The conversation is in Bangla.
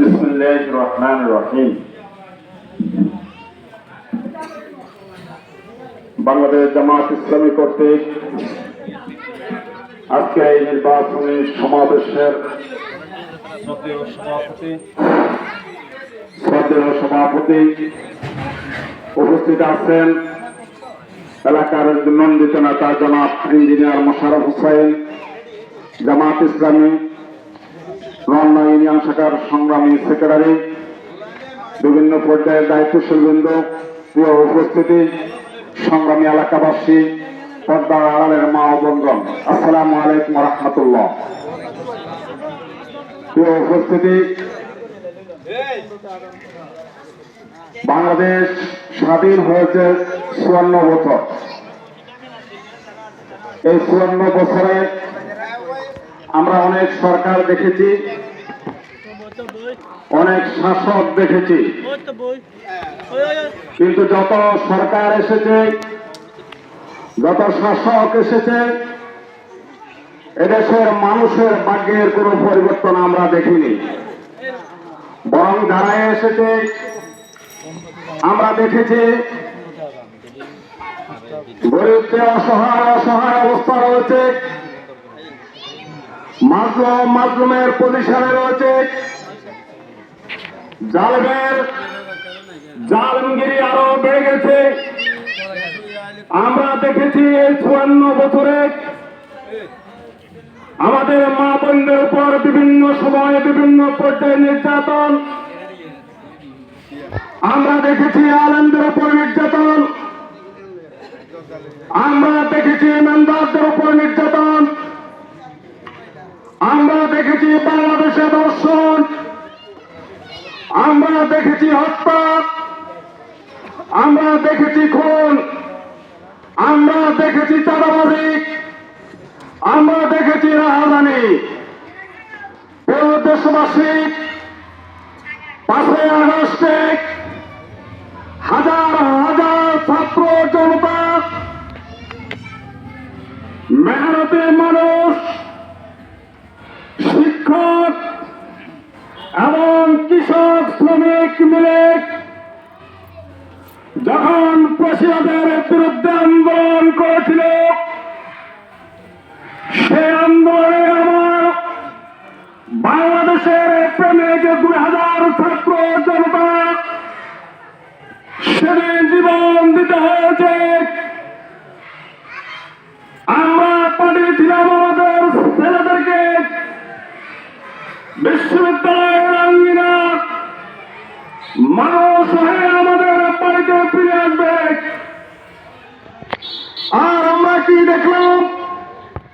বিসমুল্লাহ রহমান রহিম বাংলাদেশ জামাত ইসলামী কর্তৃক আজকে এই নির্বাচনী সমাবেশের সন্দেহ সভাপতি উপস্থিত আছেন এলাকার নন্দিত নেতা জামাত ইঞ্জিনিয়ার মোশারফ হুসাইন, জামাত ইসলামী রমনা ইউনিয়ন শাখার সংগ্রামী সেক্রেটারি, বিভিন্ন পর্যায়ের দায়িত্বশীল বৃন্দ, প্রিয় উপস্থিতি, সংগ্রামী এলাকাবাসী, পর্দার আড়ালের মা বন্ধন আসসালামু আলাইকুম রহমতুল্লাহ। প্রিয় উপস্থিতি, বাংলাদেশ স্বাধীন হয়েছে চুয়ান্ন বছর। এই চুয়ান্ন বছরে আমরা অনেক সরকার দেখেছি অনেক শাসক দেখেছি। কিন্তু যত সরকার এসেছে, যত শাসক এসেছে, এদেশের মানুষের ভাগ্যের কোনো পরিবর্তন আমরা দেখিনি। বরং দাঁড়ায় এসেছে, আমরা দেখেছি, গরিবকে অসহায় অসহায় অবস্থা রয়েছে, মাজলুম, মাজলুমের পজিশনে রয়েছে জালেমের জালমগিরি আরও বেড়ে গেছে। আমরা দেখেছি এই চুয়ান্ন বছরে আমাদের মা বোনদের উপর বিভিন্ন সময়ে বিভিন্ন পর্যায়ে নির্যাতন। আমরা দেখেছি আনন্দের উপর নির্যাতন। আমরা দেখেছি ইমানদারদের উপর নির্যাতন। আমরা দেখেছি বাংলাদেশে দর্শন আমরা দেখেছি হত্যা। আমরা দেখেছি খুন। আমরা দেখেছি চাঁদাবাজি। আমরা দেখেছি প্রিয় দেশবাসী, পাঁচই আগস্টে হাজার হাজার ছাত্র জনতা, মেহনতি মানুষ, শিক্ষক এবং কৃষক শ্রমিক মিলে যখন প্রেসিডেন্টের বিরুদ্ধে আন্দোলন করেছিল সেই আন্দোলনে আমার বাংলাদেশের প্রেমিক দুই হাজার ছাত্র জনতা সেদিন জীবন দিতে হয়েছে। আমরা পাঠিয়েছিলাম আমাদের ছেলেদেরকে বিশ্ববিদ্যালয়ের আঙ্গিনা মানুষ